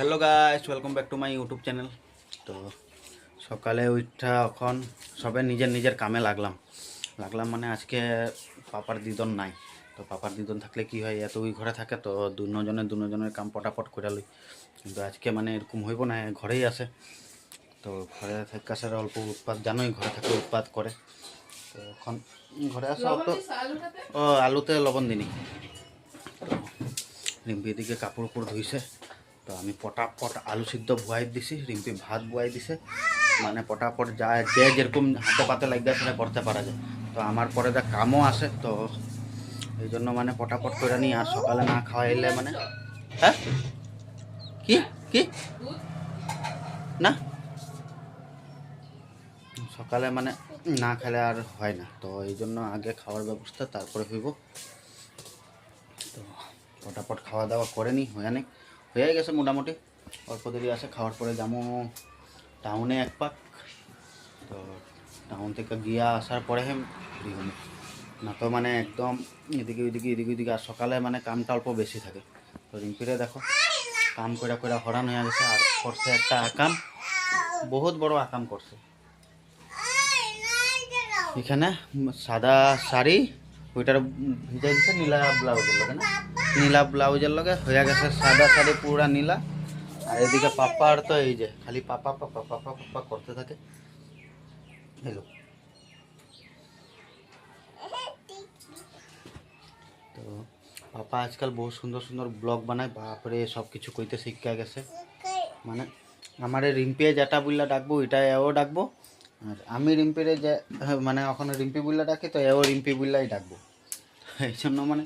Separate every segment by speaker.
Speaker 1: Hello guys welcome back to my YouTube channel তো সকালে উঠা এখন সবে নিজের নিজের কামে লাগলাম। লাগলাম মানে আজকে পাপার দিদন নাই। তো পাপার দিদন থাকলে কি হয় এত ওই ঘরে থাকে তো দুজনের দুজনের কাম পটাপট করে লই। কিন্তু আজকে মানে এরকম হইব না ঘরেই আছে। তো ঘরে থেকে আসার অল্প উৎপাদ জানোই ঘরে থাকলে উৎপাদ করে। তো এখন ঘরে আসা তো ও আলুতে লবণ দিনি। রিম্পি এদিকে কাপড় উপর ধুইছে। তো আমি পটাপট আলু সিদ্ধ বুয়াই দিছি রিম্পি ভাত বুয়াই দিছে। মানে পটাপট যা, যে যেরকম হাতে পাতে লাগবে সেটা করতে পারা যায়। তো আমার পরে যা কামও আছে, তো এই জন্য মানে পটাপট করে নিই আর সকালে না খাওয়াইলে মানে হ্যাঁ? কি? কি? না? সকালে মানে না খেলে আর হয় না। তো এই জন্য আগে খাওয়ার ব্যবস্থা, তারপরে হইব। তো ফটাফট খাওয়া দাওয়া করে নি হয়ে নেই। হয়ে গেছে মোটামুটি। অল্প দেরি আছে, খাওয়ার পরে যাব টাউনে এক পাক তো টাউন থেকে গিয়া আসার পরে ফ্রি হব না তো মানে একদম এদিকে ওইদিকে এদিকে ওইদিকে, আর সকালে মানে কামটা অল্প বেশি থাকে। তো রিম্পিরে দেখো, কাম করে করে হরান হয়ে গেছে, আর করছে একটা আকাম। বহুত বড় আকাম করছে। এখানে সাদা শাড়ি, ওইটার ভিজাই দিচ্ছে নীলা ব্লাউজ লগে না? নীলা ব্লাউজের লগে হয়ে গেছে সাদা শাড়ি পুরা নীলা। আর এদিকে পাপার তো এই যে খালি পাপা পাপা পাপা পাপা করতে থাকে। হ্যালো। তো পাপা আজকাল বহুত সুন্দর সুন্দর ব্লগ বানায় বাপরে সব কিছু কইতে শিক্ষা গেছে। মানে আমার রিম্পিয়ে যেটা বললা ডাকবো ওইটা এও ডাকবো। আর আমি রিম্পিরে যে হ্যাঁ, মানে ওখানে রিম্পি বুল্লা ডাকি তো এও রিম্পি বুল্লাই ডাকবো। এই জন্য মানে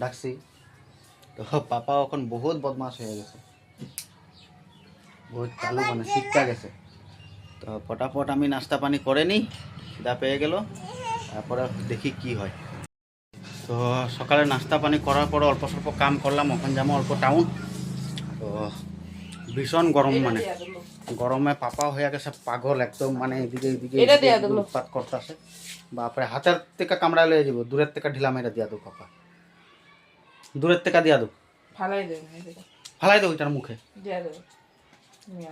Speaker 1: ডাকছি। তো পাপা এখন বহুত বদমাস হয়ে গেছে। বহুত চালু মানে শিক্ষা গেছে। তো ফটাফট আমি নাস্তা পানি করে নিই খিদা পেয়ে গেল। তারপরে দেখি কি হয়। তো সকালে নাস্তা পানি করার পরে অল্প স্বল্প কাম করলাম ওখানে যাব অল্প টাউন। তো ভীষণ গরম মানে। গরমে পাপা হয়ে গেছে পাগল একদম মানে এদিকে এদিকে। উৎপাত করতেছে। বাপরে হাতের থেকে কামড়া লয়ে যাব দূরের থেকে ঢিলা মেরে দিয়া দো পাপা। দূরের থেকে দিয়া দো
Speaker 2: ফালাই এদিকে।
Speaker 1: ফালাই দাও ওইটার মুখে।
Speaker 2: দিয়া নিয়ে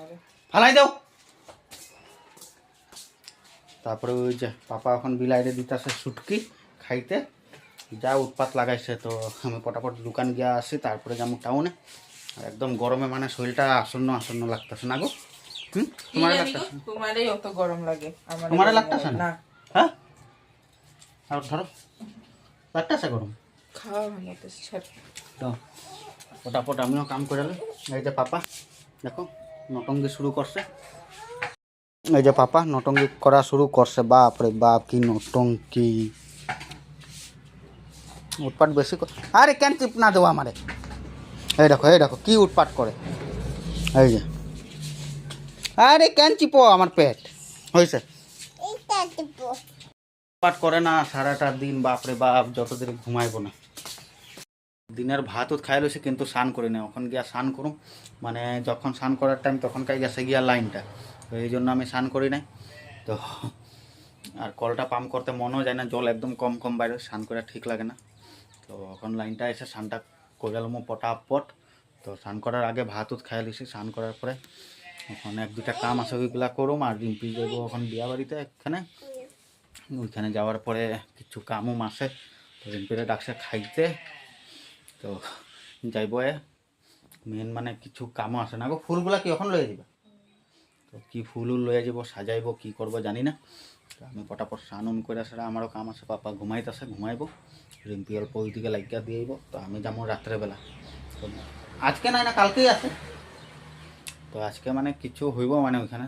Speaker 1: ফালাই দাও। তারপরে ওই যে পাপা এখন বিলাইরে দিতেছে সুটকি খাইতে। যা উৎপাত লাগাইছে তো আমি পটাপট দোকান গিয়া আসি তারপরে যাব টাউনে। একদম গরমে মানে শরীরটা আসন্ন আসন্ন লাগতেছে না গো? হুম? তোমার লাগতেছে?
Speaker 2: তোমারই অত গরম লাগে আমার
Speaker 1: তোমারে
Speaker 2: গরম
Speaker 1: লাগতাছে
Speaker 2: লাগে
Speaker 1: না? হ্যাঁ? আর ধরো লাগতেছে গরম?
Speaker 2: খাওয়া ভালো লাগতেছে ছাড়।
Speaker 1: তো ফটাফট আমিও কাম করে এই যে পাপা দেখো নটঙ্গি শুরু করছে। এই যে পাপা নটঙ্গি করা শুরু করছে। বাপ রে বাপ কি নটঙ্কি উৎপাট বেশি আরে কেন চিপ না দেবো আমারে? এই দেখো এই দেখো কি উৎপাট করে। এই যে। আরে কেন চিপো আমার পেট? হয়েছে উৎপাট করে না সারাটা দিন বাপরে বাপ যত যতদিন ঘুমাইবো না। দিনের ভাত উত খাই লইছে কিন্তু স্নান করি না ওখান গিয়া স্নান করুম। মানে যখন স্নান করার টাইম তখন কাই গেছে গিয়া লাইনটা। তো এই জন্য আমি স্নান করি নাই। তো আর কলটা পাম্প করতে মনও যায় না জল একদম কম কম বাইরে স্নান করা ঠিক লাগে না। তো এখন লাইনটা এসে স্নানটা করে এলাম পটাপট। তো স্নান করার আগে ভাত উত খাই লইছি স্নান করার পরে ওখানে এক দুটা কাম আছে, ওইগুলা করুম আর রিম্পি যাব এখন বিয়া বাড়িতে এখানে ওইখানে যাওয়ার পরে কিছু কামও আছে, তো রিম্পিরে ডাকছে খাইতে। তো যাইব এ। মেন মানে কিছু কামও আছে না গো। ফুলগুলা কি এখন লয়ে যাবে তো কি ফুল উল লয়ে যাব সাজাইব, কি করব জানি না। আমি পটাপট স্নান উন করে সেটা আমারও কাম আছে, পাপা ঘুমাইতেছে, ঘুমাইব। রিম্পি অল্প ওইদিকে লাগিয়া দিয়ে আইব, তো আমি যাব রাত্রেবেলা। তো আজকে নাই না, কালকেই আছে। তো আজকে মানে কিছু হইব মানে ওইখানে।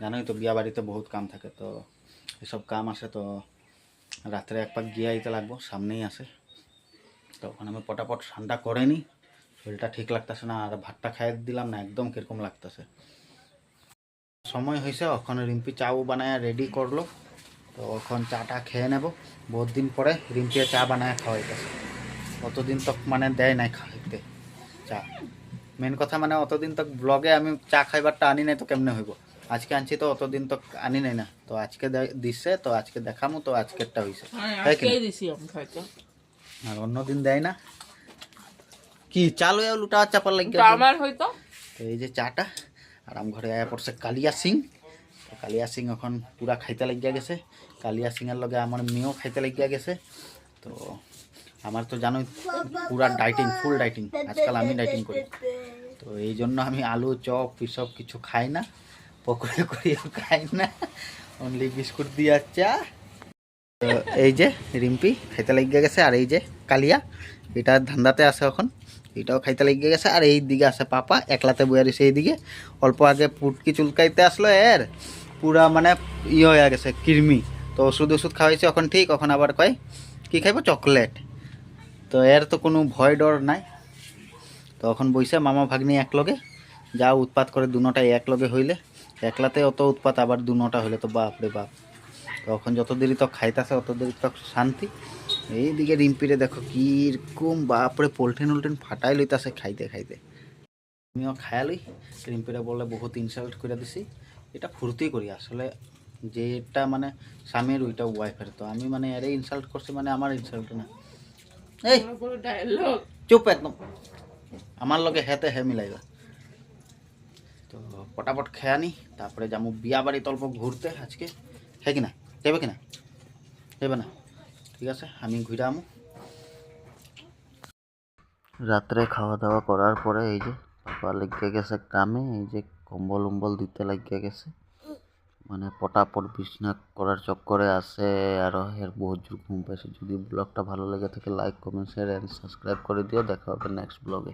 Speaker 1: জানোই তো, বিয়া বাড়িতে বহুত কাম থাকে, তো এসব কাম আছে, তো রাত্রে এক পাক গিয়ে আইতে লাগবো, সামনেই আছে। ওখানে আমি পটাপট স্নানটা করে নিই। শরীরটা ঠিক লাগতেছে না, আর ভাতটা খাইয়ে দিলাম না, একদম কীরকম লাগতেছে। সময় হয়েছে ওখানে রিম্পি চাও বানায় রেডি করল। তো এখন চাটা খেয়ে নেব। বহুত দিন পরে রিম্পি চা বানায় খাওয়াইতেছে অতদিন তক মানে দেয় নাই খাইতে চা। মেন কথা মানে অতদিন তক ব্লগে আমি চা খাইবারটা আনি নাই তো কেমনে হইব? আজকে আনছি তো অতদিন তো আনি নাই না। তো আজকে দে- দিচ্ছে তো আজকে দেখামো তো আজকেরটা হয়েছে
Speaker 2: হ্যাঁ
Speaker 1: তাই কি
Speaker 2: দিছি
Speaker 1: আর অন্যদিন দেয় না। কি চালো লুটা চাপার
Speaker 2: তো
Speaker 1: লাগিয়ে
Speaker 2: আমার হয়তো
Speaker 1: এই যে চাটা। আর আম ঘরে আয়া পড়ছে কালিয়া সিং। কালিয়া সিং এখন পুরা খাইতে লাগিয়া গেছে। কালিয়া সিংয়ের লগে আমার মেয়েও খাইতে লাগিয়া গেছে। তো আমার তো জানোই পুরা ডাইটিং ফুল ডাইটিং আজকাল আমি ডাইটিং করি তো এই জন্য আমি আলু, চপ এসব কিছু খাই না। পকোড়ে করিও খাই না। অনলি বিস্কুট দিয়া চা। তো এই যে রিম্পি খাইতে লাগিয়ে গেছে। আর এই যে, কালিয়া। এটা ধান্দাতে আছে এখন। এটাও খাইতে লেগে গেছে। আর এই দিকে আছে পাপা, একলাতে বইয়া রয়েছে এইদিকে। অল্প আগে পুটকি চুলকাইতে আসলো এর, পুরা মানে ইয়ে হয়ে গেছে, কৃমি। তো ওষুধ ওষুধ খাওয়াইছে এখন ঠিক, এখন আবার কয়, কি খাইবো? চকলেট। তো এর তো কোনো ভয় ডর নাই। তো এখন বইসা মামা ভাগ্নি একলগে, যা উৎপাত করে দুনোটাই একলগে হইলে। একলাতে অত উৎপাত, আবার দুনোটা হইলে তো বাপ। রে বাপ তখন যত দেরি তো খাইতেছে, অত দেরি তো শান্তি। এইদিকে রিম্পিরে দেখো কীরকম বাপরে পোলট্রেন উল্টেন ফাটাই লইতাছে খাইতে খাইতে। আমিও খায়ালই রিম্পিরে বলে বহুত ইনসাল্ট করে দিছি। এটা ফুর্তি করি আসলে যেটা মানে স্বামীর ওইটা ওয়াইফের তো আমি মানে এরে ইনসাল্ট করছি মানে আমার ইনসাল্ট না। এই চুপ একদম। আমার লগে হেতে হে মিলাইবা। তো পটাপট খেয়া নি তারপরে যাব বিয়া বাড়ি তল্প ঘুরতে আজকে। হে কিনা? যাবে কিনা? যাবে না? ঠিক আছে? আমি ঘুরে আমো। রাত্রে খাওয়া দাওয়া করার পরে এই যে পাপা লেগে গেছে কামে এই যে কম্বল উম্বল দিতে লাগিয়ে গেছে। মানে পটাপট বিছনা করার চক্করে আছে আরও এর বহুত জোর ঘুম পাইছে। যদি ব্লগটা ভালো লেগে থাকে like comment share and subscribe করে দিও। দেখা হবে নেক্সট ব্লগে